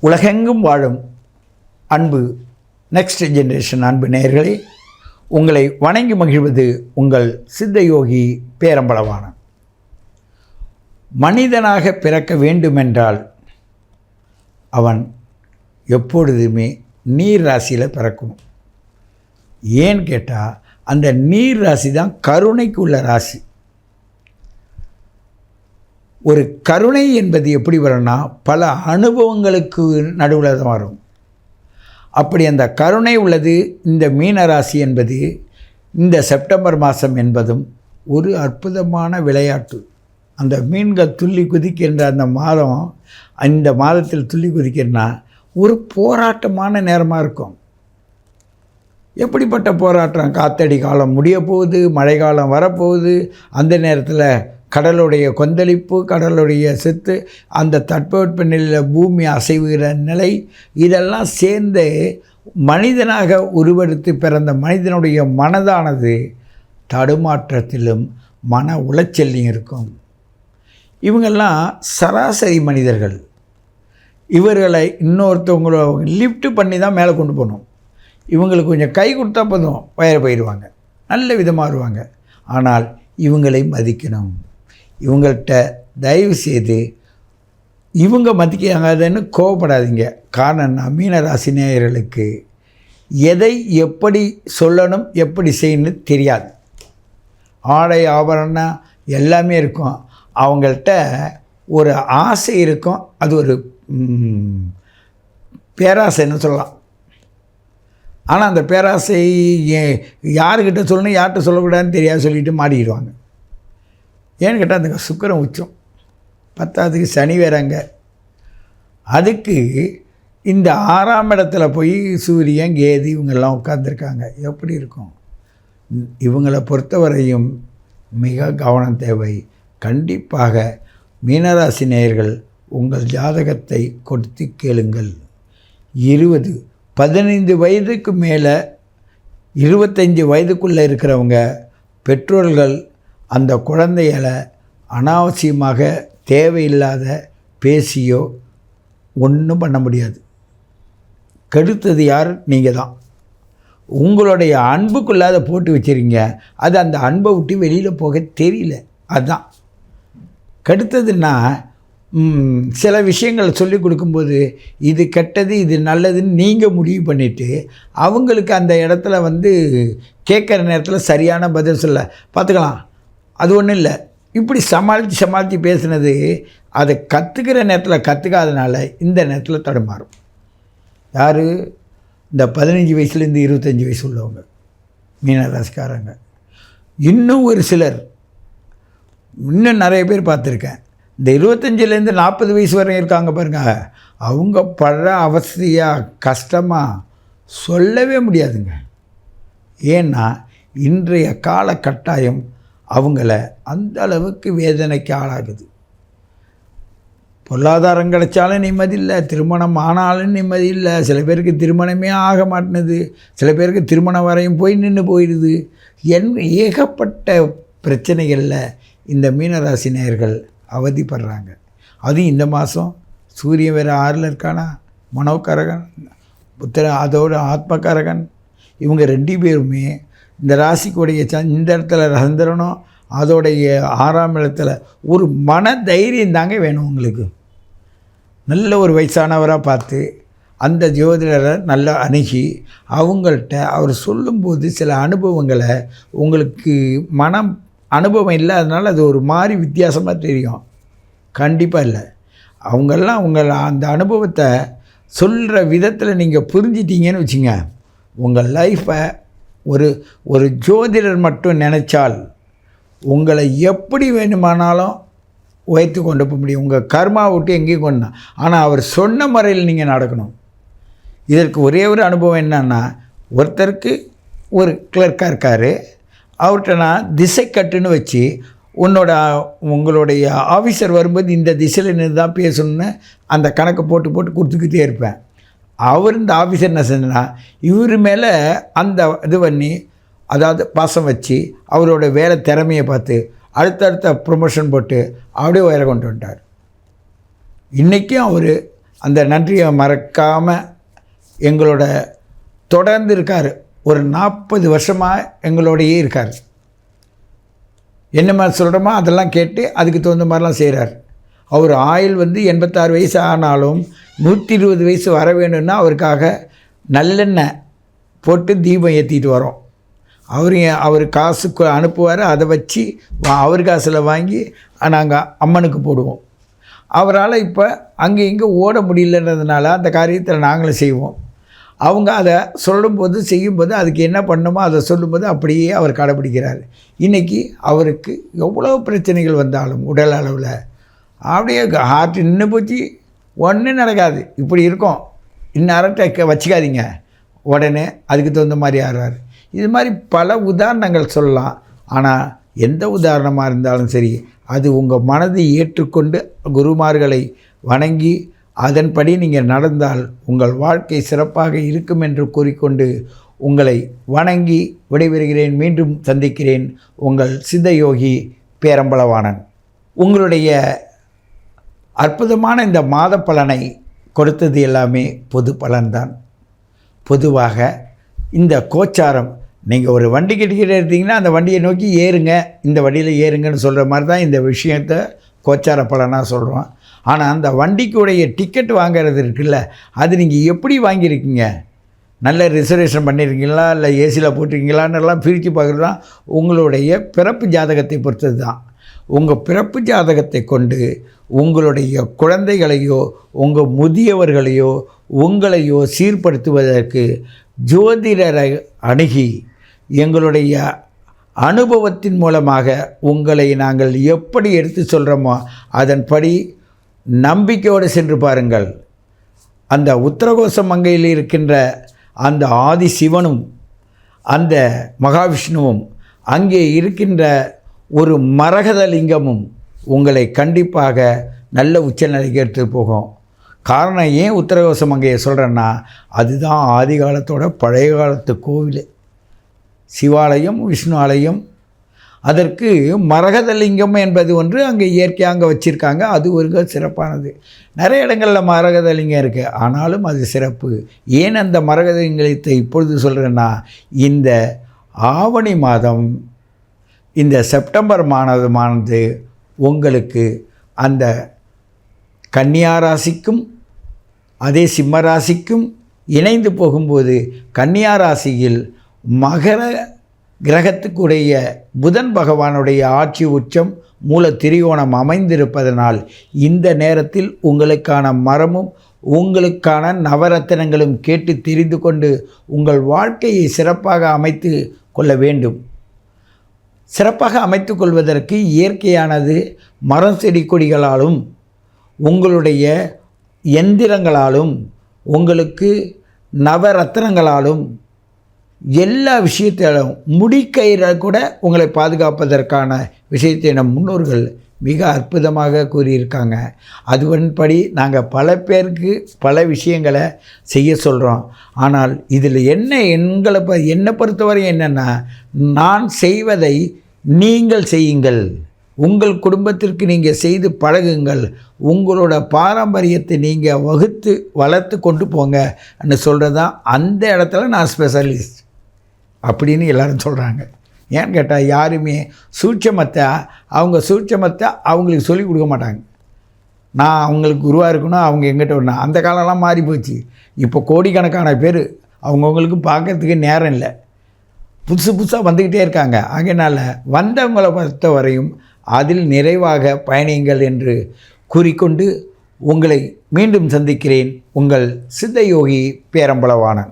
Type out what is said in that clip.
உலகெங்கும் வாழும் அன்பு நெக்ஸ்ட் ஜென்ரேஷன் அன்பு நேயர்களே உங்களை வணங்கி மகிழ்வது உங்கள் சித்தயோகி பேரம்பளவான மனிதனாக பிறக்க வேண்டுமென்றால் அவன் எப்பொழுதுமே நீர் ராசியில் பிறக்கணும். ஏன்னு கேட்டால் அந்த நீர் ராசி தான் கருணைக்கு உள்ள ராசி. ஒரு கருணை என்பது எப்படி வரும்னா பல அனுபவங்களுக்கு நடுவில் தான் வரும். அப்படி அந்த கருணை உள்ளது இந்த மீனராசி என்பது இந்த செப்டம்பர் மாதம் என்பதும் ஒரு அற்புதமான விளையாட்டு. அந்த மீன்கள் துள்ளி குதிக்கின்ற அந்த மாதம் அந்த மாதத்தில் துள்ளி குதிக்கிறனா ஒரு போராட்டமான நேரமாக இருக்கும். எப்படிப்பட்ட போராட்டம்? காத்தடி காலம் முடிய போகுது மழை காலம் வரப்போகுது அந்த நேரத்தில் கடலுடைய கொந்தளிப்பு கடலுடைய செத்து அந்த தட்பவெட்ப நிலையில் பூமி அசைவுகிற நிலை இதெல்லாம் சேர்ந்து மனிதனாக உருவெடுத்து பிறந்த மனிதனுடைய மனதானது தடுமாற்றத்திலும் மன உளைச்சல்லையும் இருக்கும். இவங்கெல்லாம் சராசரி மனிதர்கள். இவர்களை இன்னொருத்தவங்கள லிஃப்ட் பண்ணி தான் மேலே கொண்டு போகணும். இவங்களுக்கு கொஞ்சம் கை கொடுத்தா போதும் வயிறு போயிடுவாங்க. நல்ல விதமாக வருவாங்க. ஆனால் இவங்களை மதிக்கணும். இவங்கள்ட்ட தயவு செய்து இவங்க மதிக்காங்கன்னு கோவப்படாதீங்க. காரணம் நான் மீனராசி நேயர்களுக்கு எதை எப்படி சொல்லணும் எப்படி செய்யணும்னு தெரியாது. ஆடை ஆபரணம் எல்லாமே இருக்கும். அவங்கள்ட்ட ஒரு ஆசை இருக்கும். அது ஒரு பேராசைன்னு சொல்லலாம். ஆனால் அந்த பேராசை ஏ- யாருக்கிட்ட சொல்லணும் யார்கிட்ட சொல்லக்கூடாதுன்னு தெரியாது சொல்லிட்டு மாட்டிக்கிடுவாங்க. ஏன்னு கேட்டால் அந்த சுக்கரம் உச்சம். பத்தாவதுக்கு சனி வேறங்க. அதுக்கு இந்த ஆறாம் இடத்துல போய் சூரியன் கேதி இவங்கெல்லாம் உட்காந்துருக்காங்க எப்படி இருக்கும்? இவங்களை பொறுத்தவரையும் மிக கவனம் தேவை. கண்டிப்பாக மீனராசி நேயர்கள் உங்கள் ஜாதகத்தை கொடுத்து கேளுங்கள். இருபது பதினைந்து வயதுக்கு மேலே இருபத்தஞ்சி வயதுக்குள்ளே இருக்கிறவங்க பெற்றோர்கள் அந்த குழந்தைகளை அனாவசியமாக தேவையில்லாத பேசியோ ஒன்றும் பண்ண முடியாது. கெடுத்தது யார்? நீங்கள் தான் உங்களுடைய அன்புக்குள்ளாத போட்டு வச்சுருங்க. அது அந்த அன்பை விட்டு வெளியில் போக தெரியல. அதுதான் கெடுத்ததுன்னா சில விஷயங்களை சொல்லி கொடுக்கும்போது இது கெட்டது இது நல்லதுன்னு நீங்கள் முடிவு பண்ணிவிட்டு அவங்களுக்கு அந்த இடத்துல வந்து கேட்குற நேரத்தில் சரியான பதில் சொல்ல. பார்த்துக்கலாம். அது ஒன்றும் இல்லை. இப்படி சமாளித்து சமாளித்து பேசுனது அதை கற்றுக்கிற நேரத்தில் கற்றுக்காதனால இந்த நேரத்தில் தடுமாறும். யார்? இந்த பதினஞ்சு வயசுலேருந்து இருபத்தஞ்சி வயசு உள்ளவங்க மீனராசிக்காரங்க. இன்னும் ஒரு சிலர் இன்னும் நிறைய பேர் பார்த்துருக்கேன். இந்த இருபத்தஞ்சிலேருந்து நாற்பது வயசு வரை இருக்காங்க பாருங்கள் அவங்க படுற அவசதியாக கஷ்டமாக சொல்லவே முடியாதுங்க. ஏன்னா இன்றைய கால கட்டாயம் அவங்கள அந்த அளவுக்கு வேதனைக்கு ஆளாகுது. பொருளாதாரம் கிடைச்சாலும் நிம்மதி இல்லை திருமணம் ஆனாலும் நிம்மதி இல்லை சில பேருக்கு திருமணமே ஆக மாட்டேனுது சில பேருக்கு திருமணம் வரையும் போய் நின்று போயிடுது. என் ஏகப்பட்ட பிரச்சனைகளில் இந்த மீனராசி நேயர்கள் அவதிப்படுறாங்க. அதுவும் இந்த மாதம் சூரியன் வேறு ஆறில் இருக்கானா? மனோகரகன் புத்திர அதோட ஆத்மகரகன் இவங்க ரெண்டு பேருமே இந்த ராசிக்குடைய சந் இந்த இடத்துல சந்திரனும் அதோடைய ஆறாம் இடத்துல ஒரு மன தைரியம் தாங்க வேணும் உங்களுக்கு. நல்ல ஒரு வயசானவராக பார்த்து அந்த ஜோதிடரை நல்லா அணுகி அவங்கள்ட்ட அவர் சொல்லும்போது சில அனுபவங்களை உங்களுக்கு மனம் அனுபவம் இல்லாதனால அது ஒரு மாதிரி வித்தியாசமாக தெரியும். கண்டிப்பாக இல்லை. அவங்கெல்லாம் உங்கள் அந்த அனுபவத்தை சொல்கிற விதத்தில் நீங்கள் புரிஞ்சிட்டீங்கன்னு வச்சுங்க. உங்கள் லைஃப்பை ஒரு ஒரு ஜோதிடர் மட்டும் நினச்சால் உங்களை எப்படி வேணுமானாலும் உயர்த்தி கொண்டு போக முடியும். உங்கள் கர்மா விட்டு எங்கேயும் கொண்டா ஆனால் அவர் சொன்ன முறையில் நீங்கள் நடக்கணும். இதற்கு ஒரே ஒரு அனுபவம் என்னன்னா ஒருத்தருக்கு ஒரு கிளர்க்காக இருக்கார். அவர்கிட்ட நான் திசை கட்டுன்னு வச்சு உன்னோட உங்களுடைய ஆஃபீஸர் வரும்போது இந்த திசையில் நின்று தான் பேசணும்னு அந்த கணக்கை போட்டு போட்டு கொடுத்துக்கிட்டே இருப்பேன். அவர் இந்த ஆஃபீஸர் என்ன செஞ்சனா இவர் மேலே அந்த இது பண்ணி அதாவது பாசம் வச்சு அவரோட வேலை திறமையை பார்த்து அடுத்தடுத்த ப்ரொமோஷன் போட்டு அப்படியே உயர கொண்டு வந்துட்டார். இன்றைக்கும் அவர் அந்த நன்றியை மறக்காமல் எங்களோட தொடர்ந்து இருக்கார். ஒரு நாற்பது வருஷமாக எங்களோடையே இருக்கார். என்ன மாதிரி சொல்கிறோமோ அதெல்லாம் கேட்டு அதுக்கு தகுந்த மாதிரிலாம் செய்கிறார் அவர் ஆயுள் வந்து எண்பத்தாறு வயசு ஆனாலும் நூற்றி இருபது வயசு வர வேணும்னா அவருக்காக நல்லெண்ணெய் போட்டு தீபம் ஏற்றிட்டு வரோம். அவர் அவர் காசு அனுப்புவார் அதை வச்சு வா- அவர் காசில் வாங்கி நாங்கள் அம்மனுக்கு போடுவோம். அவரால் இப்போ அங்கே இங்கே ஓட முடியலன்றதுனால அந்த காரியத்தில் நாங்களும் செய்வோம். அவங்க அதை சொல்லும்போது செய்யும்போது அதுக்கு என்ன பண்ணுமோ அதை சொல்லும்போது அப்படியே அவர் கடைப்பிடிக்கிறார் இன்றைக்கி அவருக்கு எவ்வளோ பிரச்சனைகள் வந்தாலும் உடல் அளவில் அப்படியே ஹார்ட் நின்று போச்சு ஒன்றும் நடக்காது. இப்படி இருக்கும். இந்நேரத்தை வச்சுக்காதீங்க. உடனே அதுக்கு தகுந்த மாதிரி ஆடுறார் இது மாதிரி பல உதாரணங்கள் சொல்லலாம். ஆனால் எந்த உதாரணமாக இருந்தாலும் சரி அது உங்கள் மனதை ஏற்றுக்கொண்டு குருமார்களை வணங்கி அதன்படி நீங்கள் நடந்தால் உங்கள் வாழ்க்கை சிறப்பாக இருக்கும் என்று கூறிக்கொண்டு உங்களை வணங்கி விடைபெறுகிறேன். மீண்டும் சந்திக்கிறேன். உங்கள் சித்தயோகி பேரம்பளவாணன் உங்களுடைய அற்புதமான இந்த மாத பலனை கொடுத்தது எல்லாமே பொது பலன்தான். பொதுவாக இந்த கோச்சாரம் நீங்கள் ஒரு வண்டி கிட்டக்கிட்ட இருந்தீங்கன்னா அந்த வண்டியை நோக்கி ஏறுங்க இந்த வண்டியில் ஏறுங்கன்னு சொல்கிற மாதிரி தான் இந்த விஷயத்த கோச்சார பலனாக சொல்கிறோம் ஆனால் அந்த வண்டிக்குடைய டிக்கெட் வாங்குறது இருக்குல்ல அது நீங்கள் எப்படி வாங்கியிருக்கீங்க? நல்ல ரிசர்வேஷன் பண்ணியிருக்கீங்களா? இல்லை ஏசியில் போட்டிருக்கீங்களான்னு எல்லாம் பிரித்து பார்க்குறது தான் உங்களுடைய பிறப்பு ஜாதகத்தை பொறுத்தது தான் உங்கள் பிறப்பு ஜாதகத்தை கொண்டு உங்களுடைய குழந்தைகளையோ உங்கள் முதியவர்களையோ உங்களையோ சீர்படுத்துவதற்கு ஜோதிடரை அணுகி எங்களுடைய அனுபவத்தின் மூலமாக உங்களை நாங்கள் எப்படி எடுத்து சொல்கிறோமோ அதன்படி நம்பிக்கையோடு சென்று பாருங்கள். அந்த உத்தரகோச மங்கையில் இருக்கின்ற அந்த ஆதி சிவனும் அந்த மகாவிஷ்ணுவும் அங்கே இருக்கின்ற ஒரு மரகத லிங்கமும் உங்களை கண்டிப்பாக நல்ல உச்சநிலைக்கு எடுத்து போகும். காரணம் ஏன் உத்தரகோசம் அங்கே சொல்கிறேன்னா அதுதான் ஆதி காலத்தோட பழைய காலத்து கோவில். சிவாலயம் விஷ்ணு ஆலயம். அதற்கு மரகதலிங்கம் என்பது ஒன்று அங்கே இயற்கையாக அங்கே வச்சுருக்காங்க. அது ஒரு சிறப்பானது. நிறைய இடங்களில் மரகதலிங்கம் இருக்குது ஆனாலும் அது சிறப்பு. ஏன் அந்த மரகதலிங்கத்தை இப்பொழுது சொல்கிறேன்னா இந்த ஆவணி மாதம் இந்த செப்டம்பர் மாதமானது உங்களுக்கு அந்த கன்னியா ராசிக்கும் அதே சிம்ம ராசிக்கும் இணைந்து போகும்போது கன்னியா ராசியில் மகர கிரகத்துக்குடைய புதன் பகவானுடைய ஆட்சி உச்சம் மூல திரிகோணம் அமைந்திருப்பதனால் இந்த நேரத்தில் உங்களுக்கான மரமும் உங்களுக்கான நவரத்தினங்களும் கேட்டு தெரிந்து கொண்டு உங்கள் வாழ்க்கையை சிறப்பாக அமைத்து கொள்ள வேண்டும். சிறப்பாக அமைத்து கொள்வதற்கு இயற்கையானது மரம் செடி கொடிகளாலும் உங்களுடைய எந்திரங்களாலும் உங்களுக்கு நவரத்னங்களாலும் எல்லா விஷயத்திலும் முடிக்கயிற கூட உங்களை பாதுகாப்பதற்கான விஷயத்தை நம் முன்னோர்கள் மிக அற்புதமாக கூறியிருக்காங்க. அதுவன்படி நாங்கள் பல பேருக்கு பல விஷயங்களை செய்ய சொல்கிறோம் ஆனால் இதில் என்ன எங்களை ப என்னை பொறுத்தவரை என்னென்னா நான் செய்வதை நீங்கள் செய்யுங்கள். உங்கள் குடும்பத்திற்கு நீங்கள் செய்து பழகுங்கள். உங்களோட பாரம்பரியத்தை நீங்கள் வகுத்து வளர்த்து கொண்டு போங்கன்னு சொல்கிறது தான் அந்த இடத்துல நான் ஸ்பெஷலிஸ்ட் அப்படின்னு எல்லோரும் சொல்கிறாங்க ஏன்னு கேட்டால் யாருமே சூட்சமத்தை அவங்க சூட்சமத்தை அவங்களுக்கு சொல்லிக் கொடுக்க மாட்டாங்க. நான் அவங்களுக்கு குருவாக இருக்கணும் அவங்க எங்கிட்ட வரணும் அந்த காலம்லாம் மாறி போச்சு. இப்போ கோடிக்கணக்கான பேர் அவங்கவுங்களுக்கு பார்க்கறதுக்கு நேரம் இல்லை. புதுசு புதுசாக வந்துக்கிட்டே இருக்காங்க. அதனால் வந்தவங்களை பொறுத்த வரையும் அதில் நிறைவாக பயணியுங்கள் என்று கூறிக்கொண்டு உங்களை மீண்டும் சந்திக்கிறேன். உங்கள் சித்தயோகி பேரம்பலவான